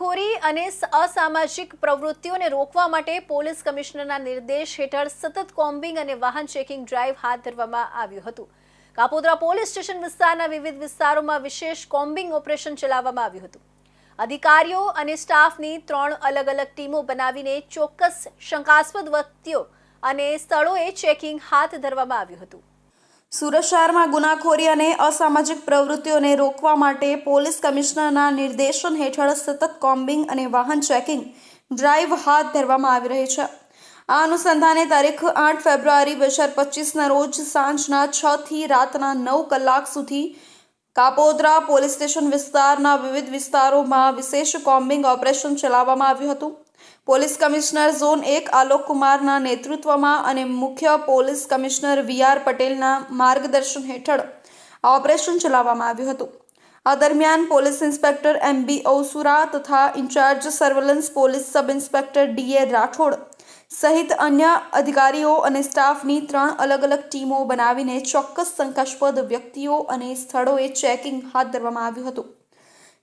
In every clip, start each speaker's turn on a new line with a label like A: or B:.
A: ગુનાખોરી અને અસામાજિક પ્રવૃત્તિઓને રોકવા માટે પોલીસ કમિશનરના નિર્દેશ હેઠળ સતત કોમ્બિંગ અને વાહન ચેકિંગ ડ્રાઈવ હાથ ધરવામાં આવ્યું હતું. કાપોદ્રા પોલીસ સ્ટેશન વિસ્તારના વિવિધ વિસ્તારોમાં વિશેષ કોમ્બિંગ ઓપરેશન ચલાવવામાં આવ્યું હતું. અધિકારીઓ અને સ્ટાફની ત્રણ અલગ અલગ ટીમો બનાવીને ચોક્કસ શંકાસ્પદ વ્યક્તિઓ અને સ્થળોએ ચેકિંગ હાથ ધરવામાં આવ્યું હતું.
B: સુરત શહેરમાં ગુનાખોરી અને અસામાજિક પ્રવૃત્તિઓને રોકવા માટે પોલીસ કમિશનરના નિર્દેશન હેઠળ સતત કોમ્બિંગ અને વાહન ચેકિંગ ડ્રાઈવ હાથ ધરવામાં આવી રહી છે. આ અનુસંધાને તારીખ આઠ ફેબ્રુઆરી બે હજાર પચીસના રોજ સાંજના છ થી રાતના નવ કલાક સુધી કાપોદ્રા પોલીસ સ્ટેશન વિસ્તારના વિવિધ વિસ્તારોમાં વિશેષ કોમ્બિંગ ઓપરેશન ચલાવવામાં આવ્યું હતું. પોલીસ કમિશનર ઝોન એક આલોક કુમારના નેતૃત્વમાં અને મુખ્ય પોલીસ કમિશનર વી આર પટેલના માર્ગદર્શન હેઠળ આ ઓપરેશન ચલાવવામાં આવ્યું હતું. આ દરમિયાન પોલીસ ઇન્સ્પેક્ટર એમ બી ઔસુરા તથા incharge surveillance police sub inspector D A Rathod સહિત અન્ય અધિકારીઓ અને સ્ટાફની ત્રણ અલગ અલગ ટીમો બનાવીને ચોક્કસ શંકાસ્પદ વ્યક્તિઓ અને સ્થળોએ ચેકિંગ હાથ ધરવામાં આવ્યું હતું.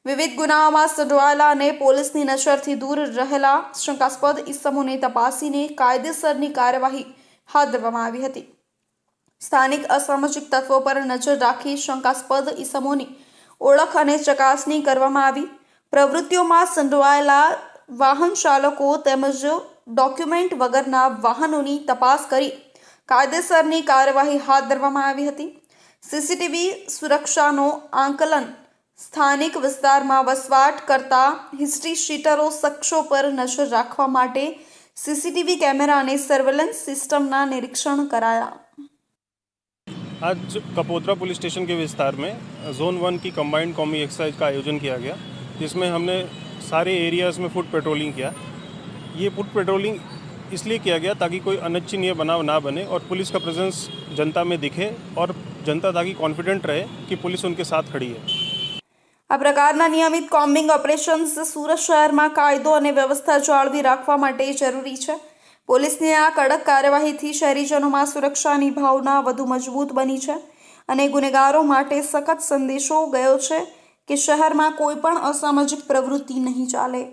B: વિવિધ ગુનાઓમાં સંડોવાયેલા અને પોલીસની નજરથી દૂર રહેલા શંકાસ્પદ ઇસમોને તપાસીને કાયદેસરની કાર્યવાહી હાથ ધરવામાં આવી હતી. સ્થાનિક અસામાજિક તત્વો પર નજર રાખી શંકાસ્પદ ઇસમોની ઓળખ અને ચકાસણી કરવામાં આવી. પ્રવૃત્તિઓમાં સંડોવાયેલા વાહન ચાલકો તેમજ ડોક્યુમેન્ટ વગરના વાહનોની તપાસ કરી કાયદેસરની કાર્યવાહી હાથ ધરવામાં આવી હતી. સીસીટીવી સુરક્ષાનો આંકલન સ્થાનિક વિસ્તારમાં વસવાટ કરતા હિસ્ટ્રી શીટરો શખ્સો પર નજર રાખવા માટે સીસીટીવી કેમેરા અને સર્વેલન્સ સિસ્ટમના નિરીક્ષણ કરાયા
C: आज कपोत्रा पुलिस स्टेशन के विस्तार में जोन वन की कंबाइंड कॉमी एक्सरसाइज का आयोजन किया गया जिसमें हमने सारे एरियाज़ में फुट पेट्रोलिंग किया ये फुट पेट्रोलिंग इसलिए किया गया ताकि कोई अनिच्छनीय बनाव ना बने और पुलिस का प्रेजेंस जनता में दिखे और जनता ताकि कॉन्फिडेंट रहे कि पुलिस उनके साथ खड़ी है
B: આ પ્રકારના નિયમિત કોમ્બિંગ ઓપરેશન્સ સુરત શહેરમાં કાયદો અને વ્યવસ્થા જાળવી રાખવા માટે જરૂરી છે. પોલીસની આ કડક કાર્યવાહીથી શહેરીજનોમાં સુરક્ષાની ભાવના વધુ મજબૂત બની છે અને ગુનેગારો માટે સખત સંદેશો ગયો છે કે શહેરમાં કોઈ પણ અસામાજિક પ્રવૃત્તિ નહીં ચાલે.